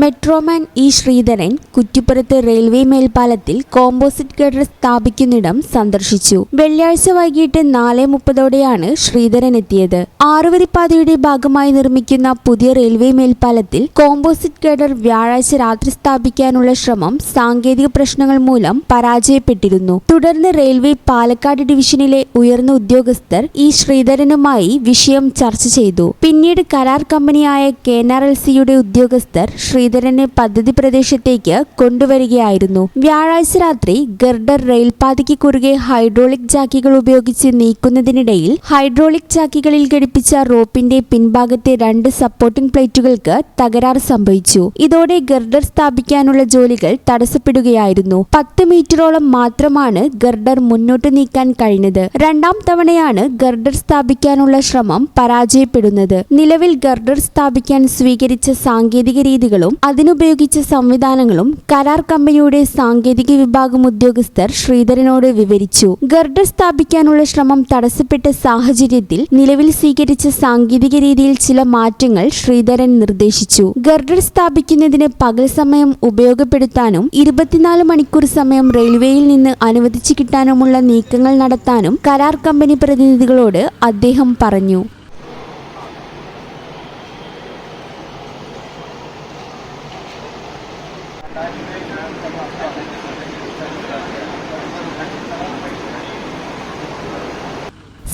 Metroman E. Sreedharan കുറ്റിപ്പുറത്ത് railway മേൽപ്പാലത്തിൽ composite girder സ്ഥാപിക്കുന്നിടം സന്ദർശിച്ചു. വെള്ളിയാഴ്ച വൈകിട്ട് നാല് മുപ്പതോടെയാണ് ശ്രീധരൻ എത്തിയത്. ആറുവരിപ്പാതയുടെ ഭാഗമായി നിർമ്മിക്കുന്ന പുതിയ റെയിൽവേ മേൽപ്പാലത്തിൽ കോമ്പോസിറ്റ് ഗഡർ വ്യാഴാഴ്ച രാത്രി സ്ഥാപിക്കാനുള്ള ശ്രമം സാങ്കേതിക പ്രശ്നങ്ങൾ മൂലം പരാജയപ്പെട്ടിരുന്നു. തുടർന്ന് റെയിൽവേ പാലക്കാട് ഡിവിഷനിലെ ഉയർന്ന ഉദ്യോഗസ്ഥർ ഇ. ശ്രീധരനുമായി വിഷയം ചർച്ച ചെയ്തു. പിന്നീട് കരാർ കമ്പനിയായ കെ. എൻ. ആർ. എൽ. സിയുടെ ഉദ്യോഗസ്ഥർ ശ്രീധരനെ പദ്ധതി പ്രദേശത്തേക്ക് കൊണ്ടുവരികയായിരുന്നു. വ്യാഴാഴ്ച രാത്രി ഗർഡർ റെയിൽപാതയ്ക്ക് കുറുകെ ഹൈഡ്രോളിക് ജാക്കികൾ ഉപയോഗിച്ച് നീക്കുന്നതിനിടയിൽ ഹൈഡ്രോളിക് ജാക്കികളിൽ ഘടിപ്പിച്ച റോപ്പിന്റെ പിൻഭാഗത്തെ രണ്ട് സപ്പോർട്ടിംഗ് പ്ലേറ്റുകൾക്ക് തകരാറ് സംഭവിച്ചു. ഇതോടെ ഗർഡർ സ്ഥാപിക്കാനുള്ള ജോലികൾ തടസ്സപ്പെടുകയായിരുന്നു. പത്ത് മീറ്ററോളം മാത്രമാണ് ഗർഡർ മുന്നോട്ട് നീക്കാൻ കഴിഞ്ഞത്. രണ്ടാം തവണയാണ് ഗർഡർ സ്ഥാപിക്കാനുള്ള ശ്രമം പരാജയപ്പെടുന്നത്. നിലവിൽ ഗർഡർ സ്ഥാപിക്കാൻ സ്വീകരിച്ച സാങ്കേതിക രീതികളും അതിനുപയോഗിച്ച സംവിധാനങ്ങളും കരാർ കമ്പനിയുടെ സാങ്കേതിക വിഭാഗം ഉദ്യോഗസ്ഥർ ശ്രീധരനോട് വിവരിച്ചു. ഗർഡർ സ്ഥാപിക്കാനുള്ള ശ്രമം തടസ്സപ്പെട്ട സാഹചര്യത്തിൽ നിലവിൽ സ്വീകരിച്ച സാങ്കേതിക രീതിയിൽ ചില മാറ്റങ്ങൾ ശ്രീധരൻ നിർദ്ദേശിച്ചു. ഗർഡർ സ്ഥാപിക്കുന്നതിന് പകൽ സമയം ഉപയോഗപ്പെടുത്താനും ഇരുപത്തിനാല് മണിക്കൂർ സമയം റെയിൽവേയിൽ നിന്ന് അനുവദിച്ചു കിട്ടാനുമുള്ള നീക്കങ്ങൾ നടത്താനും കരാർ കമ്പനി പ്രതിനിധികളോട് അദ്ദേഹം പറഞ്ഞു.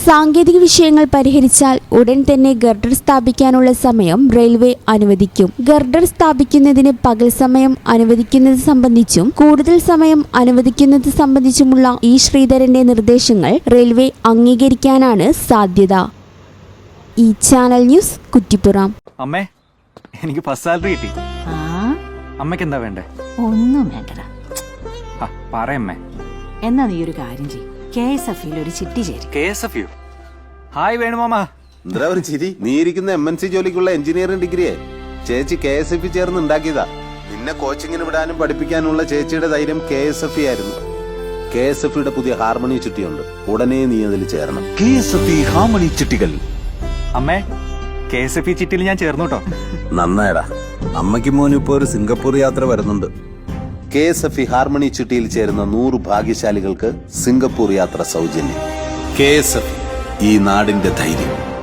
സാങ്കേതിക വിഷയങ്ങൾ പരിഹരിച്ചാൽ ഉടൻ തന്നെ ഗർഡർ സ്ഥാപിക്കാനുള്ള സമയം റെയിൽവേ അനുവദിക്കും. ഗർഡർ സ്ഥാപിക്കുന്നതിന് പകൽ സമയം അനുവദിക്കുന്നത് സംബന്ധിച്ചും കൂടുതൽ സമയം അനുവദിക്കുന്നത് സംബന്ധിച്ചുമുള്ള ഇ ശ്രീധരന്റെ നിർദ്ദേശങ്ങൾ റെയിൽവേ അംഗീകരിക്കാനാണ് സാധ്യത. ഈ ചാനൽ ന്യൂസ് കുറ്റിപ്പുറം. അമ്മേ എനിക്ക് ഫസ്റ്റ് സാലറി കിട്ടി. അമ്മയ്ക്ക് എന്താ വേണ്ടേ? ഒന്നും വേണ്ടടാ. പറയമ്മേ എന്നാ നീ ഒരു കാര്യം ചെയ്യും. കെ എസ് എഫ് ഒരു ചിട്ടി ചേരും. K S F U. Hi വേണുമാമ എന്താ ഒരു ചിരി? നീ ഇരിക്കുന്ന എം എൻ സി ജോലിക്കുള്ള എഞ്ചിനീയറിംഗ് ഡിഗ്രിയെ. ചേച്ചി കെ എസ് എഫ് ചേർന്ന് ഉണ്ടാക്കിയതാ. നിന്നെ കോച്ചിങ്ങിന് വിടാനും പഠിപ്പിക്കാനുള്ള ചേച്ചിയുടെ ധൈര്യം കെ എസ് എഫ് ആയിരുന്നു. കെ എസ് എഫ് പുതിയ ഹാർമണി ചുറ്റിയുണ്ട് ഉടനെ നീ അതിൽ ചേരണം. കെ എസ് എഫ് ഹാർമണി ചിട്ടികൾ. അമ്മേ കെ എസ് എഫ് ചിട്ടിയിൽ ഞാൻ ചേർന്നു കേട്ടോ നന്നായടാ. അമ്മയ്ക്ക് മോനും ഇപ്പോൾ ഒരു സിംഗപ്പൂർ യാത്ര വരുന്നുണ്ട്. K S F E harmony ചിട്ടിയിൽ ചേരുന്ന നൂറ് ഭാഗ്യശാലികൾക്ക് സിംഗപ്പൂർ യാത്ര സൗജന്യം. കെ എസ് എഫ് ഈ നാടിന്റെ ധൈര്യം.